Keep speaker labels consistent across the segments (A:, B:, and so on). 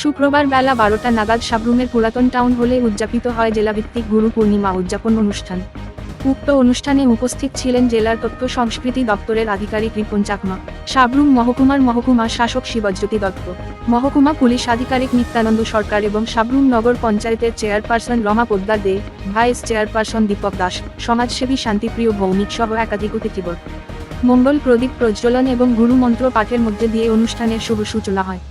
A: শুক্রবার বেলা বারোটা নাগাদ সাবরুমের পুরাতন টাউন হলে উদযাপিত হয় জেলাভিত্তিক গুরু পূর্ণিমা উদযাপন অনুষ্ঠান। উক্ত অনুষ্ঠানে উপস্থিত ছিলেন জেলার তথ্য সংস্কৃতি দপ্তরের আধিকারিক রিপন চাকমা, সাবরুম মহকুমার মহকুমা শাসক শিবজ্যোতি দত্ত, মহকুমা পুলিশ আধিকারিক নিত্যানন্দ সরকার এবং সাবরুম নগর পঞ্চায়েতের chairperson Rama Poddar Dey, vice chairperson Dipak Das, সমাজসেবী শান্তিপ্রিয় ভৌমিক সহ একাধিক অতিথিবর মঙ্গল প্রদীপ প্রজ্বলন এবং গুরুমন্ত্র পাঠের মধ্যে দিয়ে অনুষ্ঠানের শুভ সূচনা হয়।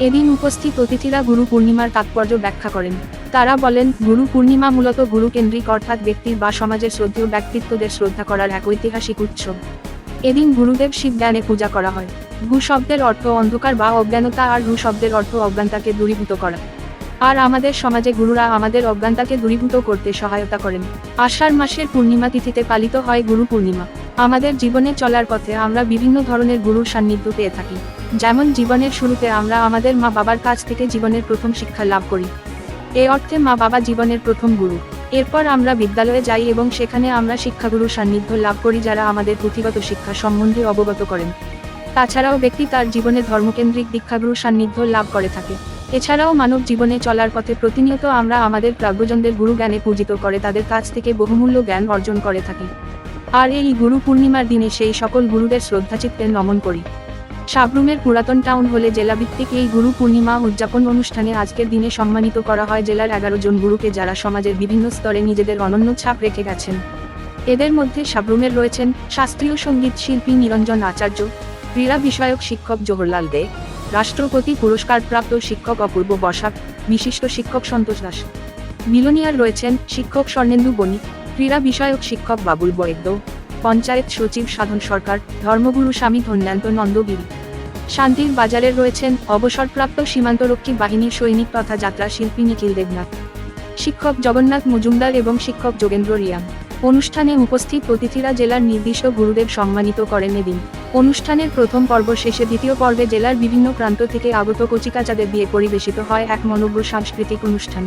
A: এদিন উপস্থিত অতিথিরা গুরু পূর্ণিমার তাৎপর্য ব্যাখ্যা করেন। তারা বলেন, গুরু পূর্ণিমা মূলত গুরু কেন্দ্রিক অর্থাৎ ব্যক্তির বা সমাজের শ্রদ্ধেয় ব্যক্তিত্বদের শ্রদ্ধা করার এক ঐতিহাসিক উৎসব। এদিন গুরুদেব শিব জ্ঞানে পূজা করা হয়। গু শব্দের অর্থ অন্ধকার বা অজ্ঞানতা আর রু শব্দের অর্থ অজ্ঞানতাকে দূরীভূত করা। আর আমাদের সমাজে গুরুরা আমাদের অজ্ঞানতাকে দূরীভূত করতে সহায়তা করেন। আষাঢ় মাসের পূর্ণিমা তিথিতে পালিত হয় গুরু পূর্ণিমা। আমাদের জীবনে চলার পথে আমরা বিভিন্ন ধরনের গুরুর সান্নিধ্য পেয়ে থাকি। যেমন জীবনের শুরুতে আমরা আমাদের মা বাবার কাছ থেকে জীবনের প্রথম শিক্ষা লাভ করি। এ অর্থে মা বাবা জীবনের প্রথম গুরু। এরপর আমরা বিদ্যালয়ে যাই এবং সেখানে আমরা শিক্ষাগুরুর সান্নিধ্য লাভ করি যারা আমাদের পুঁথিগত শিক্ষা সম্বন্ধে অবগত করেন। তাছাড়াও ব্যক্তি তার জীবনে ধর্মকেন্দ্রিক দীক্ষাগুরুর সান্নিধ্য লাভ করে থাকে। এছাড়াও মানব জীবনে চলার পথে প্রতিনিয়ত আমরা আমাদের প্রাজ্ঞজনদের গুরু জ্ঞানে পূজিত করে তাদের কাছ থেকে বহুমূল্য জ্ঞান অর্জন করে থাকি। আর এই গুরু পূর্ণিমার দিনে সেই সকল গুরুদের শ্রদ্ধাচিত্তে নমন করি। সাবরুমের পুরাতন টাউন হলে জেলাভিত্তিক এই গুরু পূর্ণিমা উদযাপন অনুষ্ঠানে আজকের দিনে সম্মানিত করা হয় জেলার এগারো জন গুরুকে যারা সমাজের বিভিন্ন স্তরে নিজেদের অনন্য ছাপ রেখে গেছেন। এদের মধ্যে সাবরুমের রয়েছেন শাস্ত্রীয় সংগীত শিল্পী নিরঞ্জন আচার্য, ক্রীড়া বিষয়ক শিক্ষক জওহরলাল দে, রাষ্ট্রপতি পুরস্কারপ্রাপ্ত শিক্ষক অপূর্ব বসাক, বিশিষ্ট শিক্ষক সন্তোষ দাস। মিলনিয়ার রয়েছেন শিক্ষক স্বর্ণেন্দু বণিক ক্রীড়া বিষয়ক শিক্ষক বাবুল বৈদ্য, পঞ্চায়েত সচিব সাধন সরকার, ধর্মগুরু স্বামী ধন্যান্ত নন্দগিরি শান্তির বাজারে রয়েছেন অবসরপ্রাপ্ত সীমান্তরক্ষী বাহিনীর সৈনিক তথা যাত্রা শিল্পী নিখিল দেবনাথ। শিক্ষক জগন্নাথ মজুমদার এবং শিক্ষক যোগেন্দ্র রিয়াং। অনুষ্ঠানে উপস্থিত অতিথিরা জেলার নির্দিষ্ট গুরুদেব সম্মানিত করেন এদিন। অনুষ্ঠানের প্রথম পর্ব শেষে দ্বিতীয় পর্বে জেলার বিভিন্ন প্রান্ত থেকে আগত কচিকাচাদের দিয়ে পরিবেশিত হয় এক মনোজ্ঞ সাংস্কৃতিক অনুষ্ঠান।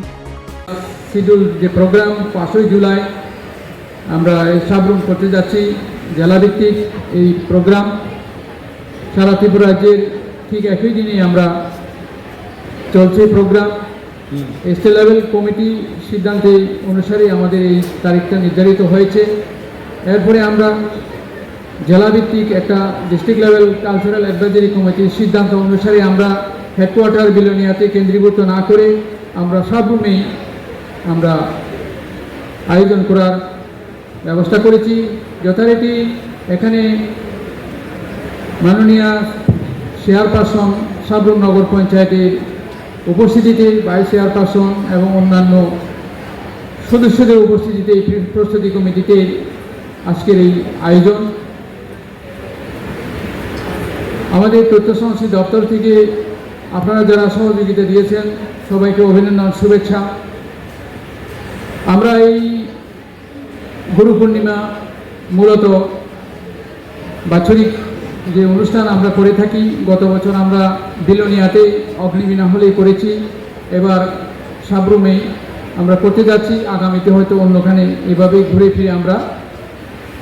B: যে প্রোগ্রাম পাঁচই জুলাই আমরা এই সাবরুম করতে যাচ্ছি জেলাভিত্তিক এই প্রোগ্রাম। সারা ত্রিপুরা রাজ্যের ঠিক একই দিনে আমরা চলছে প্রোগ্রাম। স্টেট লেভেল কমিটি সিদ্ধান্তে অনুসারে আমাদের এই তারিখটা নির্ধারিত হয়েছে। এরপরে আমরা জেলাভিত্তিক একটা ডিস্ট্রিক্ট লেভেল কালচারাল অ্যাডভাইজারি কমিটির সিদ্ধান্ত অনুসারে আমরা হেডকোয়ার্টার বিলোনিয়াতে কেন্দ্রীভূত না করে আমরা সাবরুমেই আমরা আয়োজন করার ব্যবস্থা করেছি। যথারীতি এখানে মাননীয় চেয়ারপারসন সাবরুম নগর পঞ্চায়েতের উপস্থিতিতে ভাইস চেয়ারপারসন এবং অন্যান্য সদস্যদের উপস্থিতিতে প্রস্তুতি কমিটিতে আজকের এই আয়োজন। আমাদের তথ্য সংস্কৃতি দপ্তর থেকে আপনারা যারা সহযোগিতা দিয়েছেন, সবাইকে অভিনন্দন, শুভেচ্ছা। আমরা এই গুরু পূর্ণিমা মূলত বাৎসরিক যে অনুষ্ঠান আমরা করে থাকি, গত বছর আমরা বিলোনিয়াতে অগ্নিবীণা হলেই করেছি। এবার সাবরুমেই আমরা করতে যাচ্ছি, আগামীতে হয়তো অন্যখানে এভাবেই ঘুরে ফিরে আমরা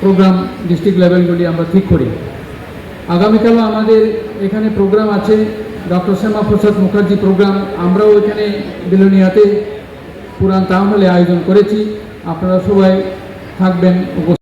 B: প্রোগ্রাম ডিস্ট্রিক্ট লেভেলগুলি আমরা ঠিক করি। আগামীকালও আমাদের এখানে প্রোগ্রাম আছে, ডক্টর শ্যামা প্রসাদ মুখার্জি প্রোগ্রাম। আমরাও এখানে বিলোনিয়াতে পুরান টাউন হলে আয়োজন করেছি। আপনারা সবাই থাকবেন উপস্থিত